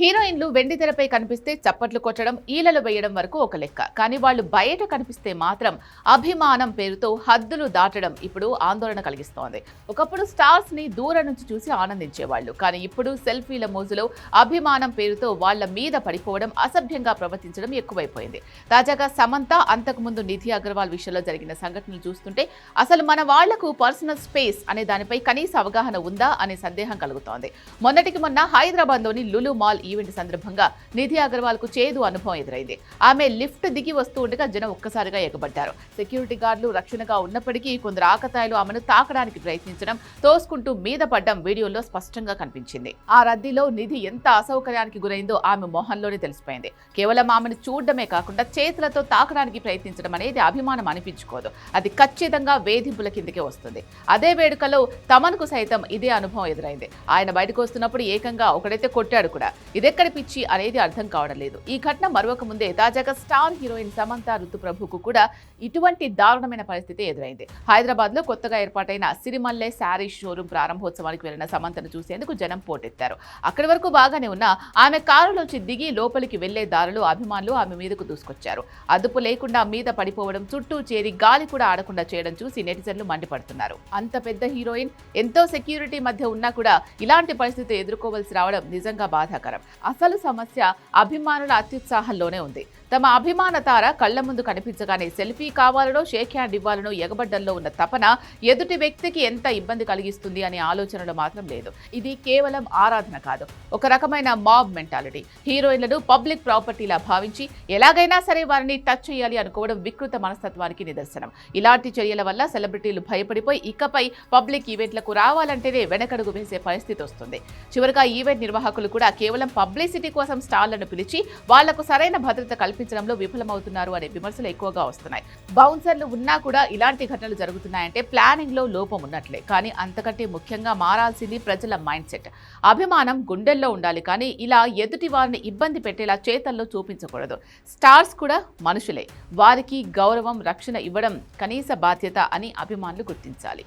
హీరోయిన్లు వెండి తెరపై కనిపిస్తే చప్పట్లు కొట్టడం ఈలలు వేయడం వరకు ఒక లెక్క. కానీ వాళ్ళు బయట కనిపిస్తే మాత్రం అభిమానం పేరుతో హద్దులు దాటడం ఇప్పుడు ఆందోళన కలిగిస్తోంది. ఒకప్పుడు స్టార్స్ని దూరం నుంచి చూసి ఆనందించేవాళ్ళు. కానీ ఇప్పుడు సెల్ఫీల మోజులో అభిమానం పేరుతో వాళ్ళ మీద పడిపోవడం అసభ్యంగా ప్రవర్తించడం ఎక్కువైపోయింది. తాజాగా సమంత అంతకుముందు నిధి అగర్వాల్ విషయంలో జరిగిన సంఘటనలు చూస్తుంటే అసలు మన వాళ్ళకు పర్సనల్ స్పేస్ అనే దానిపై కనీస అవగాహన ఉందా అనే సందేహం కలుగుతోంది. మొన్నటికి మొన్న హైదరాబాద్లోని లులు మాల్ ఈవెంట్ సందర్భంగా నిధి అగర్వాల్కు చేదు అనుభవం ఎదురైంది. ఆమె లిఫ్ట్ దిగి వస్తూ ఉండగా జనం ఒక్కసారిగా ఎగబడ్డారు. సెక్యూరిటీ గార్డులు రక్షణగా ఉన్నప్పటికీ కొందరు ఆకతాయిలు ఆమెను తాకడానికి ప్రయత్నించడం తోసుకుంటూ మీద పడ్డం వీడియోలో స్పష్టంగా కనిపించింది. ఆ రద్దీలో నిధి ఎంత అసౌకర్యానికి గురైందో ఆమె మొహంలోనే తెలిసిపోయింది. కేవలం ఆమెను చూడడమే కాకుండా చేతులతో తాకడానికి ప్రయత్నించడం అనేది అభిమానం అనిపించుకోదు. అది ఖచ్చితంగా వేధింపుల కిందకే వస్తుంది. అదే వేడుకలో తమన్కు సైతం ఇదే అనుభవం ఎదురైంది. ఆయన బయటకు వస్తున్నప్పుడు ఏకంగా ఒకడైతే కొట్టాడు కూడా. ఇదెక్కడ పిచ్చి అనేది అర్థం కావడం లేదు. ఈ ఘటన మరొక ముందే తాజాగా స్టార్ హీరోయిన్ సమంత ఋతుప్రభుకు కూడా ఇటువంటి దారుణమైన పరిస్థితి ఎదురైంది. హైదరాబాద్లో కొత్తగా ఏర్పాటైన సిరిమల్లె శారీ షోరూం ప్రారంభోత్సవానికి వెళ్ళిన సమంతను చూసేందుకు జనం పోటెత్తారు. అక్కడి వరకు బాగానే ఉన్నా ఆమె కారులోంచి దిగి లోపలికి వెళ్ళే దారులు అభిమానులు ఆమె మీదకు దూసుకొచ్చారు. అదుపు లేకుండా మీద పడిపోవడం చుట్టూ చేరి గాలి కూడా ఆడకుండా చేయడం చూసి నెటిజన్లు మండిపడుతున్నారు. అంత పెద్ద హీరోయిన్ ఎంతో సెక్యూరిటీ మధ్య ఉన్నా కూడా ఇలాంటి పరిస్థితి ఎదుర్కోవాల్సి రావడం నిజంగా బాధాకరం. అసలు సమస్య అభిమానుల అత్యుత్సాహంలోనే ఉంది. తమ అభిమాన తార కళ్ళ ముందు కనిపించగానే సెల్ఫీ కావాలనో షేక్ హ్యాండ్ ఇవ్వాలనో ఎగబడ్డంలో ఉన్న తపన ఎదుటి వ్యక్తికి ఎంత ఇబ్బంది కలిగిస్తుంది అనే ఆలోచనలో మాత్రం లేదు. ఇది కేవలం ఆరాధన కాదు. ఒక రకమైన మాబ్ మెంటాలిటీ. హీరోయిన్లను పబ్లిక్ ప్రాపర్టీలా భావించి ఎలాగైనా సరే వారిని టచ్ చేయాలి అనుకోవడం వికృత మనస్తత్వానికి నిదర్శనం. ఇలాంటి చర్యల వల్ల సెలబ్రిటీలు భయపడిపోయి ఇకపై పబ్లిక్ ఈవెంట్లకు రావాలంటేనే వెనకడుగు వేసే పరిస్థితి వస్తుంది. చివరిగా ఈవెంట్ నిర్వాహకులు కూడా కేవలం పబ్లిసిటీ కోసం స్టాళ్ళను పిలిచి వాళ్ళకు సరైన భద్రత కల్పించడంలో విఫలమవుతున్నారు అనే విమర్శలు ఎక్కువగా వస్తున్నాయి. బౌన్సర్లు ఉన్నా కూడా ఇలాంటి ఘటనలు జరుగుతున్నాయంటే ప్లానింగ్లో లోపం ఉన్నట్లే. కానీ అంతకంటే ముఖ్యంగా మారాల్సింది ప్రజల మైండ్ సెట్. అభిమానం గుండెల్లో ఉండాలి కానీ ఇలా ఎదుటి వారిని ఇబ్బంది పెట్టేలా చేతల్లో చూపించకూడదు. స్టార్స్ కూడా మనుషులే. వారికి గౌరవం రక్షణ ఇవ్వడం కనీస బాధ్యత అని అభిమానులు గుర్తించాలి.